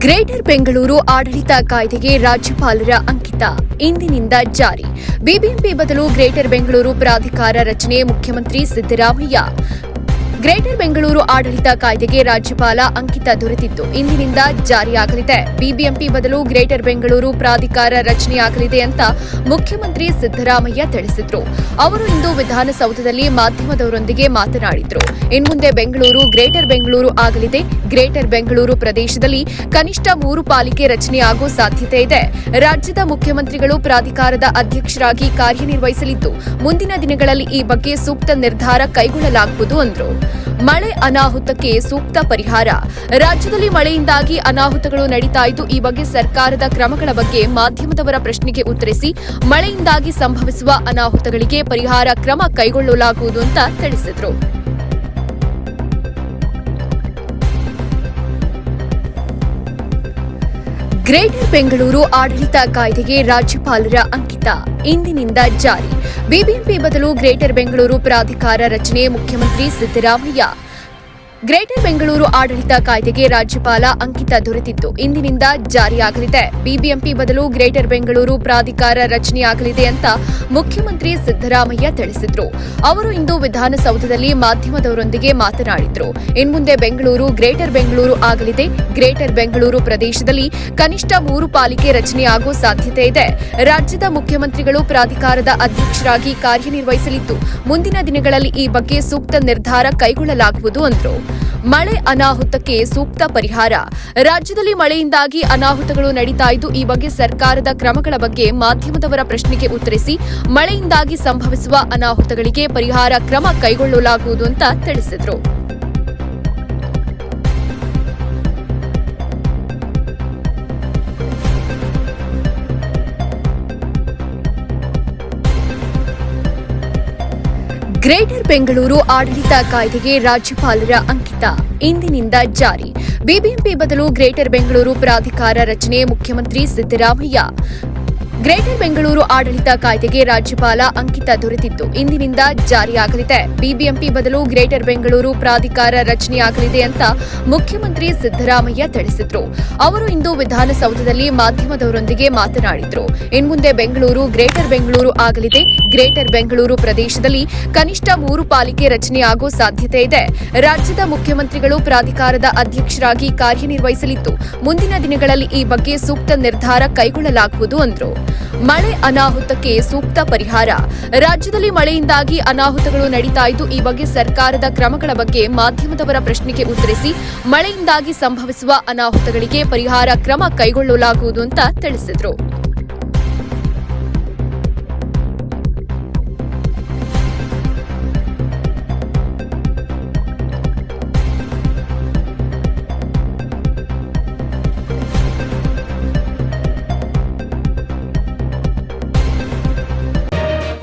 Greater Bengaluru ಆಡಳಿತ ಕಾಯ್ದೆಗೆ ರಾಜ್ಯಪಾಲರ ಅಂಕಿತ. ಇಂದಿನಿಂದ ಜಾರಿ. ಬಿಬಿಎಂಪಿ ಬದಲು ಗ್ರೇಟರ್ ಬೆಂಗಳೂರು ಪ್ರಾಧಿಕಾರ ರಚನೆ ಮುಖ್ಯಮಂತ್ರಿ ಸಿದ್ದರಾಮಯ್ಯ. ಗ್ರೇಟರ್ ಬೆಂಗಳೂರು ಆಡಳಿತ ಕಾಯ್ದೆಗೆ ರಾಜ್ಯಪಾಲ ಅಂಕಿತ ದೊರೆತಿದ್ದು ಇಂದಿನಿಂದ ಜಾರಿಯಾಗಲಿದೆ. ಬಿಬಿಎಂಪಿ ಬದಲು ಗ್ರೇಟರ್ ಬೆಂಗಳೂರು ಪ್ರಾಧಿಕಾರ ರಚನೆಯಾಗಲಿದೆ ಅಂತ ಮುಖ್ಯಮಂತ್ರಿ ಸಿದ್ದರಾಮಯ್ಯ ತಿಳಿಸಿದ್ರು. ಅವರು ಇಂದು ವಿಧಾನಸೌಧದಲ್ಲಿ ಮಾಧ್ಯಮದವರೊಂದಿಗೆ ಮಾತನಾಡಿದ್ರು. ಇನ್ಮುಂದೆ ಬೆಂಗಳೂರು ಗ್ರೇಟರ್ ಬೆಂಗಳೂರು ಆಗಲಿದೆ. ಗ್ರೇಟರ್ ಬೆಂಗಳೂರು ಪ್ರದೇಶದಲ್ಲಿ ಕನಿಷ್ಠ ಮೂರು ಪಾಲಿಕೆ ರಚನೆಯಾಗುವ ಸಾಧ್ಯತೆ ಇದೆ. ರಾಜ್ಯದ ಮುಖ್ಯಮಂತ್ರಿಗಳು ಪ್ರಾಧಿಕಾರದ ಅಧ್ಯಕ್ಷರಾಗಿ ಕಾರ್ಯನಿರ್ವಹಿಸಲಿದ್ದು, ಮುಂದಿನ ದಿನಗಳಲ್ಲಿ ಈ ಬಗ್ಗೆ ಸೂಕ್ತ ನಿರ್ಧಾರ ಕೈಗೊಳ್ಳಲಾಗುವುದು ಎಂದರು ಮಳೆ ಅನಾಹುತಕ್ಕೆ ಸೂಕ್ತ ಪರಿಹಾರ. ರಾಜ್ಯದಲ್ಲಿ ಮಳೆಯಿಂದಾಗಿ ಅನಾಹುತಗಳು ನಡೀತಾ ಇದ್ದು, ಈ ಬಗ್ಗೆ ಸರ್ಕಾರದ ಕ್ರಮಗಳ ಬಗ್ಗೆ ಮಾಧ್ಯಮದವರ ಪ್ರಶ್ನೆಗೆ ಉತ್ತರಿಸಿ, ಮಳೆಯಿಂದಾಗಿ ಸಂಭವಿಸುವ ಅನಾಹುತಗಳಿಗೆ ಪರಿಹಾರ ಕ್ರಮ ಕೈಗೊಳ್ಳಲಾಗುವುದು ಅಂತ ತಿಳಿಸಿದರು. ಗ್ರೇಟರ್ ಬೆಂಗಳೂರು ಆಡಳಿತ ಕಾಯ್ದೆಗೆ ರಾಜ್ಯಪಾಲರ ಅಂಕಿತ. ಇಂದಿನಿಂದ ಜಾರಿ. ಬಿಬಿಎಂಪಿ ಬದಲು ಗ್ರೇಟರ್ ಬೆಂಗಳೂರು ಪ್ರಾಧಿಕಾರ ರಚನೆ ಮುಖ್ಯಮಂತ್ರಿ ಸಿದ್ದರಾಮಯ್ಯ. ಗ್ರೇಟರ್ ಬೆಂಗಳೂರು ಆಡಳಿತ ಕಾಯ್ದೆಗೆ ರಾಜ್ಯಪಾಲ ಅಂಕಿತ ದೊರೆತಿದ್ದು ಇಂದಿನಿಂದ ಜಾರಿಯಾಗಲಿದೆ. ಬಿಬಿಎಂಪಿ ಬದಲು ಗ್ರೇಟರ್ ಬೆಂಗಳೂರು ಪ್ರಾಧಿಕಾರ ರಚನೆಯಾಗಲಿದೆ ಅಂತ ಮುಖ್ಯಮಂತ್ರಿ ಸಿದ್ದರಾಮಯ್ಯ ತಿಳಿಸಿದ್ರು. ಅವರು ಇಂದು ವಿಧಾನಸೌಧದಲ್ಲಿ ಮಾಧ್ಯಮದವರೊಂದಿಗೆ ಮಾತನಾಡಿದ್ರು. ಇನ್ಮುಂದೆ ಬೆಂಗಳೂರು ಗ್ರೇಟರ್ ಬೆಂಗಳೂರು ಆಗಲಿದೆ. ಗ್ರೇಟರ್ ಬೆಂಗಳೂರು ಪ್ರದೇಶದಲ್ಲಿ ಕನಿಷ್ಠ ಮೂರು ಪಾಲಿಕೆ ರಚನೆಯಾಗುವ ಸಾಧ್ಯತೆ ಇದೆ. ರಾಜ್ಯದ ಮುಖ್ಯಮಂತ್ರಿಗಳು ಪ್ರಾಧಿಕಾರದ ಅಧ್ಯಕ್ಷರಾಗಿ ಕಾರ್ಯನಿರ್ವಹಿಸಲಿದ್ದು, ಮುಂದಿನ ದಿನಗಳಲ್ಲಿ ಈ ಬಗ್ಗೆ ಸೂಕ್ತ ನಿರ್ಧಾರ ಕೈಗೊಳ್ಳಲಾಗುವುದು ಎಂದರು ಮಳೆ ಅನಾಹುತಕ್ಕೆ ಸೂಕ್ತ ಪರಿಹಾರ. ರಾಜ್ಯದಲ್ಲಿ ಮಳೆಯಿಂದಾಗಿ ಅನಾಹುತಗಳು ನಡೀತಾ ಇದ್ದು, ಈ ಬಗ್ಗೆ ಸರ್ಕಾರದ ಕ್ರಮಗಳ ಬಗ್ಗೆ ಮಾಧ್ಯಮದವರ ಪ್ರಶ್ನೆಗೆ ಉತ್ತರಿಸಿ, ಮಳೆಯಿಂದಾಗಿ ಸಂಭವಿಸುವ ಅನಾಹುತಗಳಿಗೆ ಪರಿಹಾರ ಕ್ರಮ ಕೈಗೊಳ್ಳಲಾಗುವುದು ಅಂತ ತಿಳಿಸಿದರು. ಗ್ರೇಟರ್ ಬೆಂಗಳೂರು ಆಡಳಿತ ಕಾಯ್ದೆಗೆ ರಾಜ್ಯಪಾಲರ ಅಂಕಿತ. ಇಂದಿನಿಂದ ಜಾರಿ. ಬಿಬಿಎಂಪಿ ಬದಲು ಗ್ರೇಟರ್ ಬೆಂಗಳೂರು ಪ್ರಾಧಿಕಾರ ರಚನೆ ಮುಖ್ಯಮಂತ್ರಿ ಸಿದ್ದರಾಮಯ್ಯ. ಗ್ರೇಟರ್ ಬೆಂಗಳೂರು ಆಡಳಿತ ಕಾಯ್ದೆಗೆ ರಾಜ್ಯಪಾಲ ಅಂಕಿತ ದೊರೆತಿದ್ದು. ಇಂದಿನಿಂದ ಜಾರಿಯಾಗಲಿದೆ. ಬಿಬಿಎಂಪಿ ಬದಲು ಗ್ರೇಟರ್ ಬೆಂಗಳೂರು ಪ್ರಾಧಿಕಾರ ರಚನೆಯಾಗಲಿದೆ ಅಂತ ಮುಖ್ಯಮಂತ್ರಿ ಸಿದ್ದರಾಮಯ್ಯ ತಿಳಿಸಿದ್ರು. ಅವರು ಇಂದು ವಿಧಾನಸೌಧದಲ್ಲಿ ಮಾಧ್ಯಮದವರೊಂದಿಗೆ ಮಾತನಾಡಿದ್ರು. ಇನ್ಮುಂದೆ ಬೆಂಗಳೂರು ಗ್ರೇಟರ್ ಬೆಂಗಳೂರು ಆಗಲಿದೆ. ಗ್ರೇಟರ್ ಬೆಂಗಳೂರು ಪ್ರದೇಶದಲ್ಲಿ ಕನಿಷ್ಠ ಮೂರು ಪಾಲಿಕೆ ರಚನೆಯಾಗುವ ಸಾಧ್ಯತೆ ಇದೆ. ರಾಜ್ಯದ ಮುಖ್ಯಮಂತ್ರಿಗಳು ಪ್ರಾಧಿಕಾರದ ಅಧ್ಯಕ್ಷರಾಗಿ ಕಾರ್ಯನಿರ್ವಹಿಸಲಿದ್ದು. ಮುಂದಿನ ದಿನಗಳಲ್ಲಿ ಈ ಬಗ್ಗೆ ಸೂಕ್ತ ನಿರ್ಧಾರ ಕೈಗೊಳ್ಳಲಾಗುವುದು ಎಂದರು ಮಳೆ ಅನಾಹುತಕ್ಕೆ ಸೂಕ್ತ ಪರಿಹಾರ. ರಾಜ್ಯದಲ್ಲಿ ಮಳೆಯಿಂದಾಗಿ ಅನಾಹುತಗಳು ನಡೀತಾ ಇದ್ದು, ಈ ಬಗ್ಗೆ ಸರ್ಕಾರದ ಕ್ರಮಗಳ ಬಗ್ಗೆ ಮಾಧ್ಯಮದವರ ಪ್ರಶ್ನೆಗೆ ಉತ್ತರಿಸಿ, ಮಳೆಯಿಂದಾಗಿ ಸಂಭವಿಸುವ ಅನಾಹುತಗಳಿಗೆ ಪರಿಹಾರ ಕ್ರಮ ಕೈಗೊಳ್ಳಲಾಗುವುದು ಅಂತ ತಿಳಿಸಿದರು.